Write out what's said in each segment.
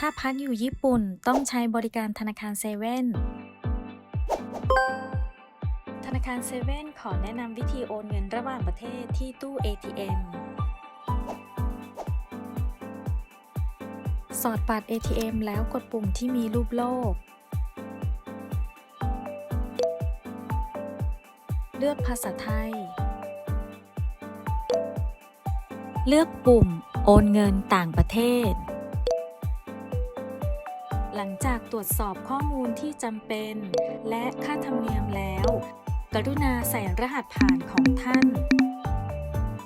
ถ้าพักอยู่ญี่ปุ่นต้องใช้บริการธนาคารเซเว่นธนาคารเซเว่นขอแนะนำวิธีโอนเงินระหว่างประเทศที่ตู้ ATM สอดบัตร ATM แล้วกดปุ่มที่มีรูปโลก เลือกภาษาไทย เลือกปุ่มโอนเงินต่างประเทศ หลังจากตรวจสอบข้อมูลที่จำเป็น และค่าธรรมเนียมแล้ว กรุณาใส่รหัสผ่านของท่าน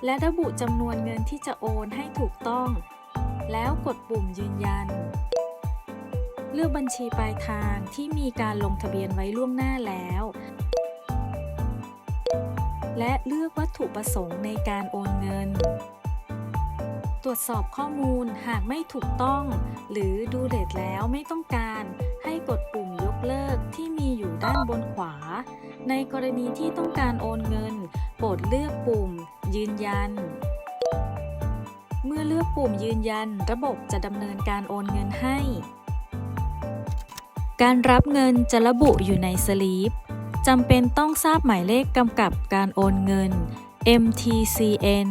และระบุจำนวนเงินที่จะโอนให้ถูกต้อง แล้วกดปุ่มยืนยัน เลือกบัญชีปลายทางที่มีการลงทะเบียนไว้ล่วงหน้าแล้ว และเลือกวัตถุประสงค์ในการโอนเงินตรวจสอบข้อมูลหากไม่ถูกต้อง หรือ ดแล้วไม่ต้องการให้กดปุ่มยกเลิกที่มีอยู่ด้านบนขวา ในกรณีที่ต้องการโอนเงิน โปรดเลือกปุ่ม ยืนยัน เมื่อเลือกปุ่มยืนยัน ระบบจะดำเนินการโอนเงินให้ การรับเงินจะระบุอยู่ในสลีปจำเป็นต้องทราบหมายเลขกำกับการโอนเงิน MTCN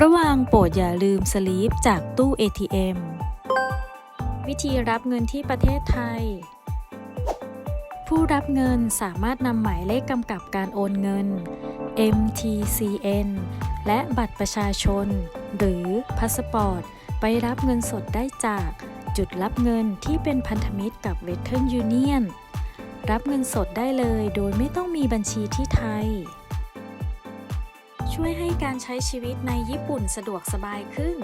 ระหว่างโปรดอย่าลืมสลีปจากตู้ ATM วิธีรับเงินที่ประเทศไทย ผู้รับเงินสามารถนำหมายเลขกำกับการโอนเงิน MTCN และบัตรประชาชน หรือพาสปอร์ต ไปรับเงินสดได้จากจุดรับเงินที่เป็นพันธมิตรกับ Western Union รับเงินสดได้เลยโดยไม่ต้องมีบัญชีที่ไทย ช่วยให้การใช้ชีวิตในญี่ปุ่นสะดวกสบายขึ้น